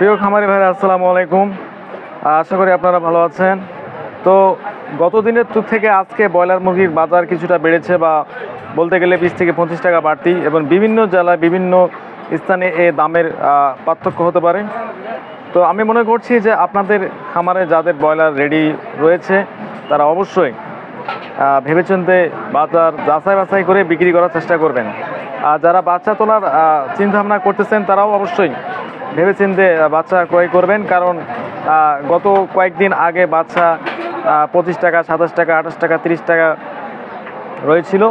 প্রিয় খামারি ভাইরা, আসসালামু আলাইকুম। আশা করি আপনারা ভালো আছেন। তো গত দিনের থেকে আজকে ব্রয়লার মুরগির বাজার কিছুটা বেড়েছে বা বলতে গেলে বিশ থেকে পঁচিশ টাকা বাড়তি এবং বিভিন্ন জেলায় বিভিন্ন স্থানে এ দামের পার্থক্য হতে পারে। তো আমি মনে করছি যে আপনাদের খামারে যাদের ব্রয়লার রেডি রয়েছে, তারা অবশ্যই ভেবেচিন্তে বাজার যাচাই বাছাই করে বিক্রি করার চেষ্টা করবেন। আর যারা বাচ্চা তোলার চিন্তা ভাবনা করতেছেন, তারাও অবশ্যই ভেবেচিন্তে বাচ্চা ক্রয় করবেন? কারণ গত কয়েকদিন আগে বাচ্চা পঁচিশ টাকা, সাতাশ টাকা, আঠাশ টাকা, তিরিশ টাকা রয়েছিল।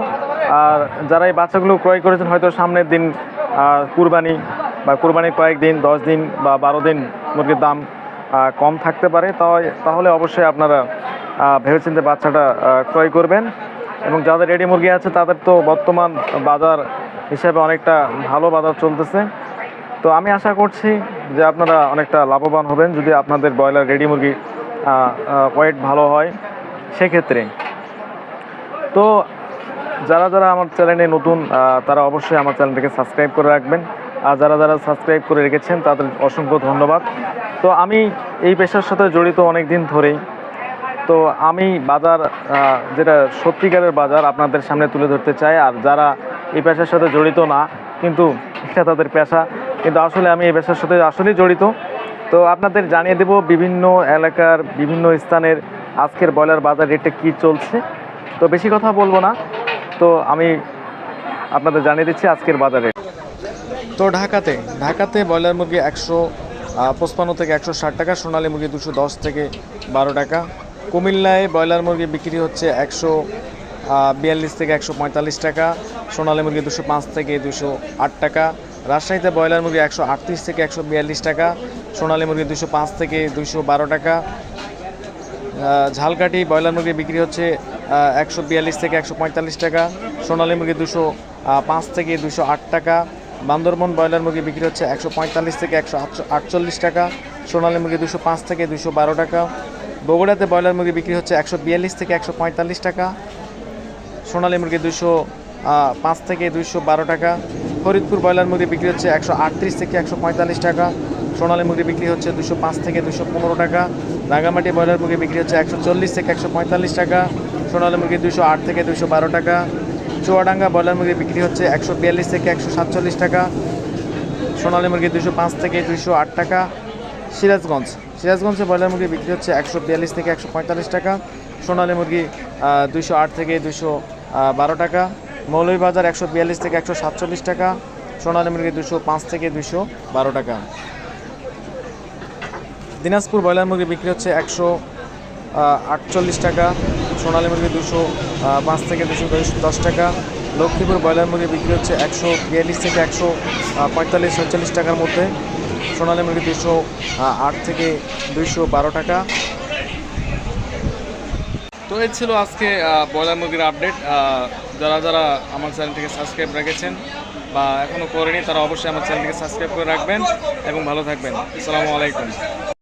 আর যারা এই বাচ্চাগুলো ক্রয় করেছেন, হয়তো সামনের দিন কুরবানি বা কুরবানির কয়েকদিন, দশ দিন বা বারো দিন মুরগির দাম কম থাকতে পারে। তাহলে অবশ্যই আপনারা ভেবেচিন্তে বাচ্চাটা ক্রয় করবেন। এবং যাদের রেডি মুরগি আছে, তাদের তো বর্তমান বাজার হিসাবে অনেকটা ভালো বাজার চলতেছে। তো আমি আশা করছি যে আপনারা অনেকটা লাভবান হবেন যদি আপনাদের ব্রয়লার রেডি মুরগি ওয়েট ভালো হয়, সেক্ষেত্রে। তো যারা যারা আমার চ্যানেলে নতুন তারা অবশ্যই আমার চ্যানেলটাকে সাবস্ক্রাইব করে রাখবেন। আর যারা যারা সাবস্ক্রাইব করে রেখেছেন, তাদের অসংখ্য ধন্যবাদ। তো আমি এই পেশার সাথে জড়িত অনেক দিন ধরেই। তো আমি বাজার যেটা সত্যিকারের বাজার আপনাদের সামনে তুলে ধরতে চাই। আর যারা এই পেশার সাথে জড়িত না, কিন্তু এটা তাদের পেশা কিন্তু আসলে আমি এই পেশার সাথে আসলেই জড়িত। তো আপনাদের জানিয়ে দেব বিভিন্ন এলাকার বিভিন্ন স্থানের আজকের ব্রয়লার বাজার রেটে কী চলছে। তো বেশি কথা বলব না। তো আমি আপনাদের জানিয়ে দিচ্ছি আজকের বাজারে তো ঢাকাতে ঢাকাতে ব্রয়লার মুরগি একশো পঁচপান্ন থেকে একশো ষাট টাকা, সোনালী মুরগি দুশো দশ থেকে বারো টাকা। কুমিল্লায় ব্রয়লার মুরগি বিক্রি হচ্ছে একশো বিয়াল্লিশ থেকে একশো পঁয়তাল্লিশ টাকা, সোনালী মুরগি দুশো পাঁচ থেকে দুশো আট টাকা। রাজশাহীতে ব্রয়লার মুরগি একশো আটত্রিশ থেকে একশো বিয়াল্লিশ টাকা, সোনালী মুরগি দুশো পাঁচ থেকে দুশো বারো টাকা। ঝালকাঠি ব্রয়লার মুরগি বিক্রি হচ্ছে একশো বিয়াল্লিশ থেকে একশো পঁয়তাল্লিশ টাকা, সোনালী মুরগি দুশো পাঁচ থেকে দুশো আট টাকা। বান্দরবন ব্রয়লার মুরগি বিক্রি হচ্ছে একশো পঁয়তাল্লিশ থেকে একশো আটচল্লিশ টাকা, সোনালী মুরগি দুশো পাঁচ থেকে দুশো বারো টাকা। বগুড়াতে ব্রয়লার মুরগি বিক্রি হচ্ছে একশো বিয়াল্লিশ থেকে একশো পঁয়তাল্লিশ টাকা, সোনালী মুরগি দুশো পাঁচ থেকে দুশো বারো টাকা। ফরিদপুর ব্রয়লার মুরগি বিক্রি হচ্ছে একশো আটত্রিশ থেকে একশো পঁয়তাল্লিশ টাকা। সোনালী মুরগি বিক্রি হচ্ছে দুশো পাঁচ থেকে দুশো পনেরো টাকা। রাঙামাটি ব্রয়লার মুরগি বিক্রি হচ্ছে একশো চল্লিশ থেকে একশো পঁয়তাল্লিশ টাকা। সোনালী মুরগি দুশো আট থেকে দুশো বারো টাকা। চুয়াডাঙ্গা ব্রয়লার মুরগি বিক্রি হচ্ছে একশো বিয়াল্লিশ থেকে একশো সাতচল্লিশ টাকা। সোনালী মুরগি দুশো পাঁচ থেকে দুশো আট টাকা। সিরাজগঞ্জ, সিরাজগঞ্জে ব্রয়লার মুরগি বিক্রি হচ্ছে একশো বিয়াল্লিশ থেকে একশো পঁয়তাল্লিশ টাকা। সোনালী মুরগি দুশো আট থেকে দুশো বারো টাকা। মৌলভীবাজার একশো বিয়াল্লিশ থেকে একশো সাতচল্লিশ টাকা, সোনালী মুরগি দুশো পাঁচ থেকে দুশো বারো টাকা। দিনাজপুর ব্রয়লার মুরগি বিক্রি হচ্ছে একশো আটচল্লিশ টাকা, সোনালী মুরগি দুশো পাঁচ থেকে দুশো দশ টাকা। লক্ষ্মীপুর ব্রয়লার মুরগি বিক্রি হচ্ছে একশো বিয়াল্লিশ থেকে একশো পঁয়তাল্লিশ ছয়চল্লিশ টাকার মধ্যে, সোনালী মুরগি দুশো আট থেকে দুইশো বারো টাকা। এই ছিল আজকে ব্রয়লার মুরগির আপডেট যারা যারা আমার চ্যানেলটিকে সাবস্ক্রাইব রেখেছেন বা এখনও করেনি, তারা অবশ্যই আমার চ্যানেলটিকে সাবস্ক্রাইব করে রাখবেন এবং ভালো থাকবেন। আসসালামু আলাইকুম।